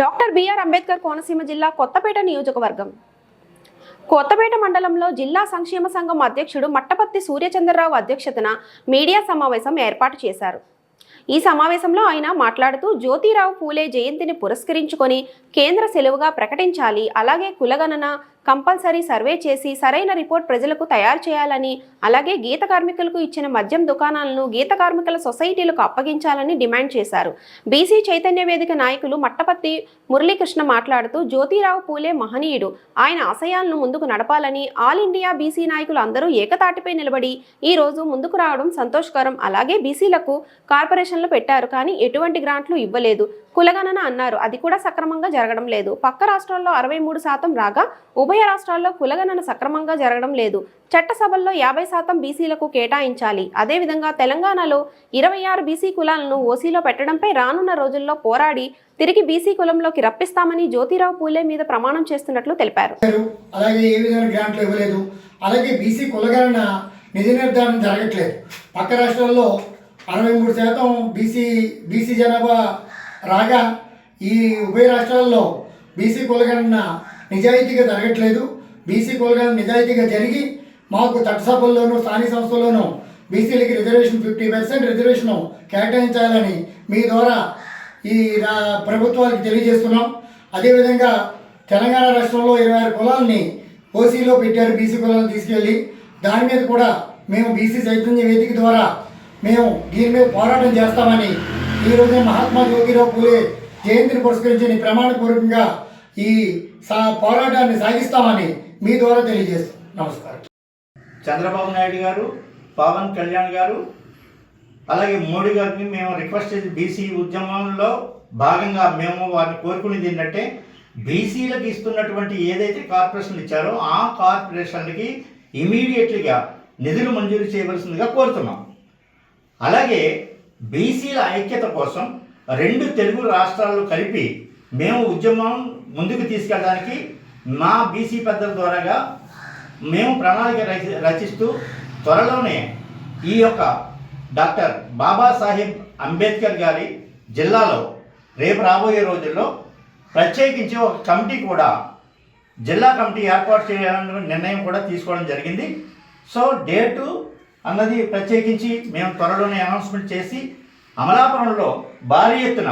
Doctor BR Ambedkar Konaseema జిల్లా కొత్తపేట నియోజకవర్గం. కొత్తపేట మండలంలో జిల్లా సంక్షేమ సంఘం అధ్యక్షుడు మట్టపత్తి సూర్యచంద్రరావు అధ్యక్షతన మీడియా సమావేశం ఏర్పాటు చేశారు. ఈ సమావేశంలో ఆయన మాట్లాడుతూ జ్యోతిరావు పూలే జయంతిని పురస్కరించుకొని కేంద్ర సెలవుగా ప్రకటించాలి అలాగే కులగణన కంపల్సరీ సర్వే చేసి సరైన రిపోర్ట్ ప్రజలకు తయారు చేయాలని అలాగే గీత కార్మికులకు ఇచ్చిన మద్యం దుకాణాలను గీత కార్మికుల సొసైటీలకు అప్పగించాలని డిమాండ్ చేశారు. బీసీ చైతన్య వేదిక నాయకులు మట్టపత్తి మురళీకృష్ణ మాట్లాడుతూ జ్యోతిరావు పూలే మహనీయుడు. ఆయన ఆశయాలను ముందుకు నడపాలని ఆల్ ఇండియా బీసీ నాయకులు అందరూ ఏకతాటిపై నిలబడి ఈ రోజు ముందుకు రావడం సంతోషకరం. అలాగే బీసీలకు కార్పొరేషన్లు పెట్టారు కానీ ఎటువంటి గ్రాంట్లు ఇవ్వలేదు. కులగణన అన్నారు. అది కూడా సక్రమంగా జరగడం లేదు. పక్క రాష్ట్రాల్లో అరవై మూడు శాతం రాగా ఉభయ రాష్ట్రాల్లో కులగణన సక్రమంగా జరగడం లేదు. చట్టసభల్లో యాభై శాతం బీసీలకు కేటాయించాలి. అదేవిధంగా తెలంగాణలో ఇరవై ఆరు బీసీ కులాలను ఓసీలో పెట్టడంపై రానున్న రోజుల్లో పోరాడి తిరిగి బీసీ కులంలోకి రప్పిస్తామని జ్యోతిరావు పూలే మీద ప్రమాణం చేస్తున్నట్లు తెలిపారు. అలాగే ఏ విధమైన గ్రాంట్లు ఇవ్వలేదు. అలాగే బీసీ కులగణన నిర్ధారణ జరగట్లేదు. పక్క రాష్ట్రాల్లో అరవై మూడు శాతం బీసీ బీసీ జనాభా రాగా ఈ ఉభయ రాష్ట్రాల్లో బీసీ కులగణన నిజాయితీగా జరగట్లేదు. బీసీ కులగణన నిజాయితీగా జరిగి మాకు చట్టసభల్లోనూ స్థానిక సంస్థల్లోనూ బీసీలకి రిజర్వేషన్ ఫిఫ్టీ పర్సెంట్ రిజర్వేషన్ కేటాయించాలని మీ ద్వారా ఈ రా- ప్రభుత్వానికి తెలియజేస్తున్నాం. అదేవిధంగా తెలంగాణ రాష్ట్రంలో ఇరవై ఆరు కులాలని ఓసీలో పెట్టారు బీసీ కులాలను తీసుకెళ్ళి. దాని మీద కూడా మేము బీసీ చైతన్య వేదిక ద్వారా మేము దీని మీద పోరాటం చేస్తామని ఈరోజు మహాత్మా జ్యోతిరావు పూలే జయంతిని పురస్కరించి ప్రమాణపూర్వకంగా ఈ సా పోరాటాన్ని సాగిస్తామని మీ ద్వారా తెలియజేస్తాం నమస్కారం. చంద్రబాబు నాయుడు గారు పవన్ కళ్యాణ్ గారు అలాగే మోడీ గారిని మేము రిక్వెస్ట్ చేసి బీసీ ఉద్యమంలో భాగంగా మేము వారిని కోరుకునేది ఏంటంటే బీసీలకు ఇస్తున్నటువంటి ఏదైతే కార్పొరేషన్లు ఇచ్చారో ఆ కార్పొరేషన్లకి ఇమీడియట్లీగా నిధులు మంజూరు చేయవలసిందిగా కోరుతున్నాం. అలాగే బీసీల ఐక్యత కోసం రెండు తెలుగు రాష్ట్రాలు కలిపి మేము ఉద్యమం ముందుకు తీసుకెళ్ళడానికి మా బీసీ పెద్దల ద్వారాగా మేము ప్రణాళిక రచి- రచిస్తూ త్వరలోనే ఈ యొక్క డాక్టర్ బాబాసాహెబ్ అంబేద్కర్ గారి జిల్లాలో రేపు రాబోయే రోజుల్లో ప్రత్యేకించి ఒక కమిటీ కూడా జిల్లా కమిటీ ఏర్పాటు చేయాలన్న నిర్ణయం కూడా తీసుకోవడం జరిగింది. సో డేటు అన్నది ప్రత్యేకించి మేము త్వరలోనే అనౌన్స్మెంట్ చేసి అమలాపురంలో భారీ ఎత్తున